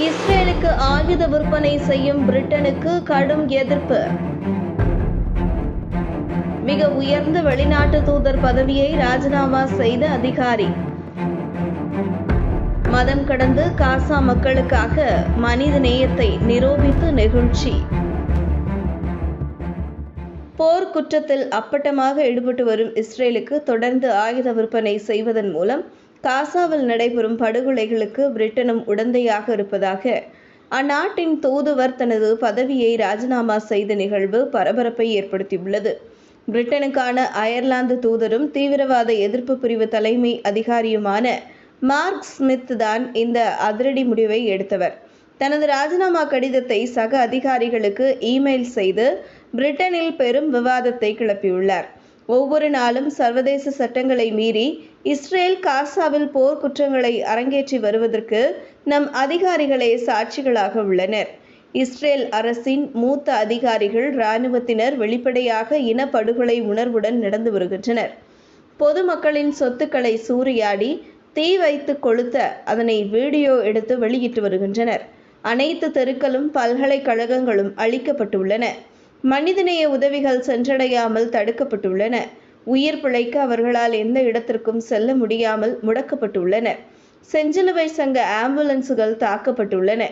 இஸ்ரேலுக்கு ஆயுத விற்பனை செய்யும் பிரிட்டனுக்கு கடும் எதிர்ப்பு. மிக உயர்ந்த வெளிநாட்டு தூதர் பதவியை ராஜினாமா செய்த அதிகாரி. மதம் கடந்து காசா மக்களுக்காக மனித நேயத்தை நிரூபித்து நெகிழ்ச்சி. போர் குற்றத்தில் அப்பட்டமாக ஈடுபட்டு வரும் இஸ்ரேலுக்கு தொடர்ந்து ஆயுத விற்பனை செய்வதன் மூலம் காசாவில் நடைபெறும் படுகொலைகளுக்கு பிரிட்டனும் உடந்தையாக இருப்பதாக. அந்நாட்டின் தூதுவர் தனது பதவியை ராஜினாமா செய்த நிகழ்வு பரபரப்பை ஏற்படுத்தியுள்ளது. பிரிட்டனுக்கான அயர்லாந்து தூதரும் தீவிரவாத எதிர்ப்பு பிரிவு தலைமை அதிகாரியுமான மார்க் ஸ்மித் தான் இந்த அதிரடி முடிவை எடுத்தவர். தனது ராஜினாமா கடிதத்தை சக அதிகாரிகளுக்கு இமெயில் செய்து பிரிட்டனில் பெரும் விவாதத்தை கிளப்பியுள்ளார். ஒவ்வொரு நாளும் சர்வதேச சட்டங்களை மீறி இஸ்ரேல் காசாவில் போர் குற்றங்களை அரங்கேற்றி வருவதற்கு நம் அதிகாரிகளே சாட்சிகளாக உள்ளனர். இஸ்ரேல் அரசின் மூத்த அதிகாரிகள் இராணுவத்தினர் வெளிப்படையாக இனப்படுகொலை உணர்வுடன் நடந்து வருகின்றனர். பொதுமக்களின் சொத்துக்களை சூறையாடி தீ வைத்து கொளுத்த அதனை வீடியோ எடுத்து வெளியிட்டு வருகின்றனர். அனைத்து தெருக்களும் பல்கலைக்கழகங்களும் அழிக்கப்பட்டுள்ளன. மனிதநேய உதவிகள் சென்றடையாமல் தடுக்கப்பட்டுள்ளன. உயிர் பிழைக்க அவர்களால் எந்த இடத்திற்கும் செல்ல முடியாமல் முடக்கப்பட்டுள்ளன. செஞ்சிலுவை சங்க ஆம்புலன்ஸுகள் தாக்கப்பட்டுள்ளன.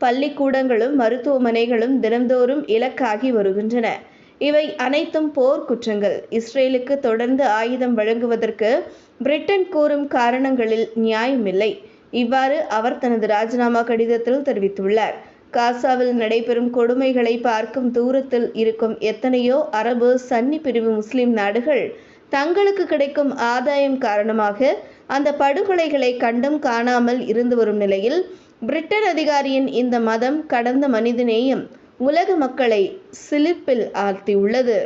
பள்ளிக்கூடங்களும் மருத்துவமனைகளும் தினந்தோறும் இலக்காகி வருகின்றன. இவை அனைத்தும் போர் குற்றங்கள். இஸ்ரேலுக்கு தொடர்ந்து ஆயுதம் வழங்குவதற்கு பிரிட்டன் கூறும் காரணங்களில் நியாயமில்லை. இவ்வாறு அவர் தனது ராஜினாமா கடிதத்தில் தெரிவித்துள்ளார். காசாவில் நடைபெறும் கொடுமைகளை பார்க்கும் தூரத்தில் இருக்கும் எத்தனையோ அரபு சன்னி பிரிவு முஸ்லிம் நாடுகள் தங்களுக்கு கிடைக்கும் ஆதாயம் காரணமாக அந்த படுகொலைகளை கண்டும் காணாமல் இருந்து வரும் நிலையில் பிரிட்டன் அதிகாரியின் இந்த மதம் கடந்த மனிதநேயம் உலக மக்களை சிலிர்ப்பில் ஆழ்த்தியுள்ளது.